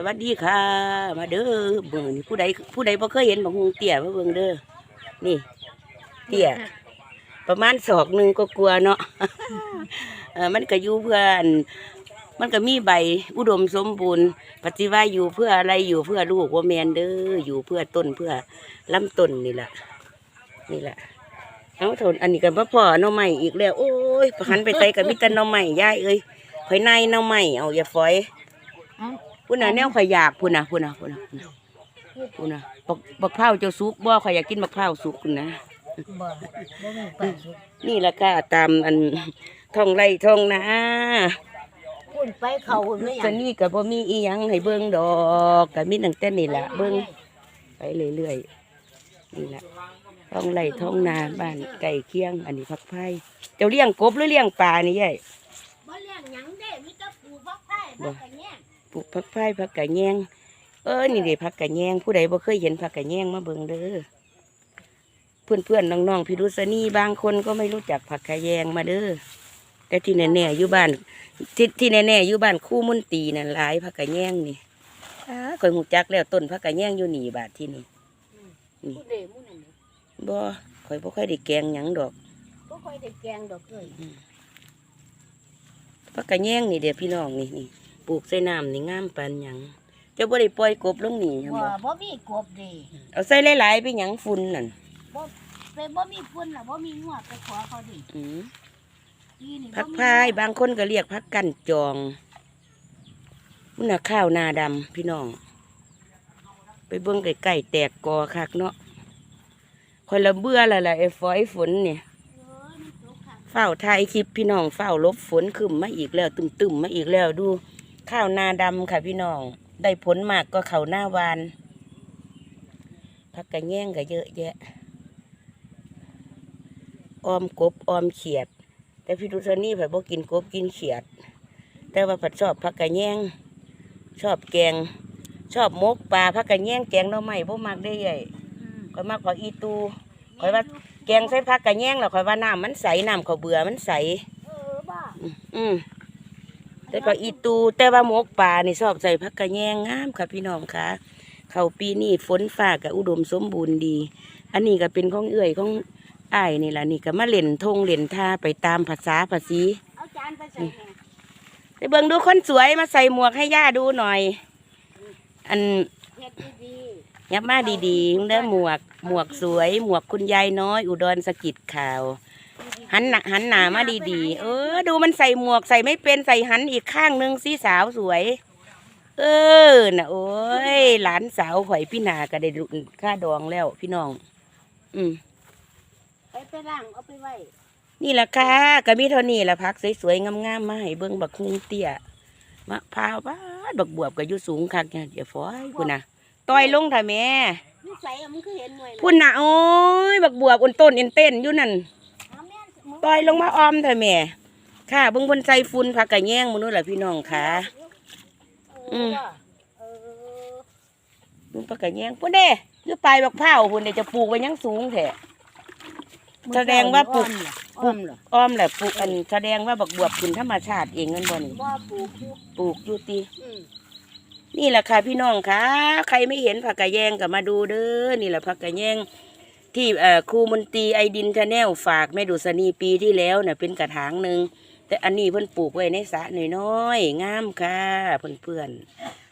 สวัสดีค่ะ มาเด้อเบิ่งนี่ผู้ใดผู้ใดบ่เคยเห็นบักฮุงเตี้ยมาเบิ่งเด้อนี่ เตี้ยประมาณศอกหนึ่งก็กลัวเนาะเออมันก็อยู่เพื่ออันมันก็มีใบอุดมสมบูรณ์ปฏิว่าอยู่เพื่ออะไรอยู่เพื่อลูกว่าแมนเด้ออยู่เพื่อต้นเพื่อลำต้นนี่แหละนี่แหละเอาทนอันนี้กันพ่อพ่อน้องใหม่อีกแล้ว โอ้ยหันไปใส่กับมิตรน้องใหม่ย่ายเอ้ยข่ในน้องใหม่เอาอย่าฝอย พุ่นน่ะแนวข่อยอยากพุ่นน่ะพุ่นน่ะพุ่นน่ะพุ่นน่ะบักบักพร้าวเจ้าสุกบ่ข่อยอยากกินบักพร้าวสุกพุ่นนะบ่บ่มีปลาสุกนี่ละค่ะตามอันท้องไร่ท้องนาพุ่นไปเขาพุ่นไม่หสยังนี่ก็บ่มีอีหยังให้เบิ่งดอกก็มีตั้งแต่นี่ล่ะเบิ่งไปเรื่อยๆนี่ล่ะท้องไร่ท้องนาบ้านไก่เคียง อันนี้ผักไผ่เจ้าเลี้ยงกบหรือเลี้ยงปลานี่ยาย บ่เลี้ยงหยังเด้มีแต่ปลูกฟักไผ่ฟักกะแยงป ลูกผักไผ่ผักกะแยงเออนี่เด้ผักกะแยงผู้ใดบ่เคยเห็นผักกะแยงมาเบิ่งเด้อเพื่อนๆน้องๆพี่รุษณีบางคนก็ไม่รู้จักผักกะแยงมาเด้อแต่ที่แน่ๆอยู่บ้านที่ที่แน่ๆอยู่บ้านคู่มุนตีนั่นหลายผักกะแยงนี่อ้าข่อยหูจักแล้วต้นผักกะแยงอยู่นี่บาดที่นี่ผู้เดหมู่นั่นน่ะบ่ข่อยบ่ค่อยได้แกงหยังดอกบ่ค่อยได้แกงดอกเอ้ยผักกะแยงนี่เด้อพี่น้องนี่นี่ ปลูกใส่น้ำนี่งามปานหยังเจ้าบ่ได้ปล่อยกบลงนี่ใช่บ่บ่บ่มีกบเด้เอาใส่หลายๆไปหยังฝุ่นนั่นบ่ไปบ่มีพุ่นล่ะบ่มีงัวไปขอเขาดิอืออีนี่บ่มีผักพายบางคนก็เรียกผักกันจองมันน่ะข้าวนาดำพี่น้อง ไปเบิ่งไก่ๆแตกกอคักเนาะคอยละเบื่อและล่ะไอ้ฝอยฝนเนี่ย เออมันตกค่ะเฝ้าทายคลิปพี่น้องเฝ้าลบฝนขึ้นมาอีกแล้ว ตึมๆมาอีกแล้วดู ข้าวนาดำค่ะพี่น้อง ได้ผลมากก็เขาวหน้าวานผักกระแยงก็เยอะแยะออมกบออมเขียด แต่พี่ดุษนี่ผัดบ่กินกบกินเขียด แต่ว่าผัดชอบผักกระแยงชอบแกง ชอบมกปลาผักกระแยงแกงหน่อไม้บ่มักได้ใหญ่อืมข่อยมักผักอีตูข่อยว่าแกงใส่ผักกระแยงแล้วข่อยว่าน้ำมันใสน้ำข้าวเบื่อมันใส เออบ้าอืม แต่ก็อีตูแต่ว่าหมกปลานี่ชอบใส่ผักกระแยงงามค่ะพี่น้องค่ะเขาปีนี้ฝนฟ้าก็อุดมสมบูรณ์ดี อันนี้ก็เป็นของเอื่อยของอ้ายนี่ล่ะนี่ก็มาเล่นทงเล่นท่าไปตามภาษาภาษีเอาจานไปใส่แหน่ไปเบิ่งดูคนสวยมาใส่หมวกให้ย่าดูหน่อย อันเฮ็ดดียับมาดีๆมึงได้อหมวก หมวกสวย หมวกคุณยายน้อย อุดรสกิดข่าวๆ หันหน้าหันหน้ามาดีๆ เออ ดูมันใส่หมวกใส่ไม่เป็นใส่หันอีกข้างหนึงสิสาวสวย เออน่ะโอ้ย หลานสาวข่อยพี่นาก็ได้รุ่นค่าดองแล้วพี่น้อง อืมไปไปล้างเอาไปไว้ นี่แหละค่ะก็มีเท่านี้แหละพักสวยๆงามๆมาให้เบิ่งบักฮุงเตี้ยมะพร้าวบ้าดบักบวบก็อยู่สูงคักเนี่ยเดี๋ยวฟอยพุ่นน่ะต่อยลงท่าแม่นิสัยอะมันคือเห็นหน่วยนะพุ่นน่ะโอ้ยบักบวบอ้นต้นเอ็นเต้นอยู่นั่น เอาแม่นมึงต่อยลงมาออมท่าแม่ค่ะเบิ่งบนใจฝุ่นผักกะแยงมื้อนู้นแหละพี่น้องค่ะเออว่ะเออมึงผักกะแยงพุ่นเด้อยู่ปลายบักพร้าวพุ่นเด้จะปลูกไว้ยังสูงแท้ แสดงว่าปลูก อ้อมเหรออ้อมแหละปลูกอันแสดงว่าบักบวบขึ้นธรรมชาติเองนั่นบ่นี่บ่ปลูกอยู่ปลูกอยู่ติ อืมนี่แหละค่ะพี่น้องค่ะ ใครไม่เห็นผักกะแยงก็มาดูเด้อนี่แหละผักกะแยง ที่ครูมนตรีไอดินชาแนลฝากแม่ดุษณีปีที่แล้วเนี่ยเป็นกระถางหนึ่งแต่อันนี้เพิ่นปลูกไว้ในสระน้อยๆงามค่ะเพื่อนๆ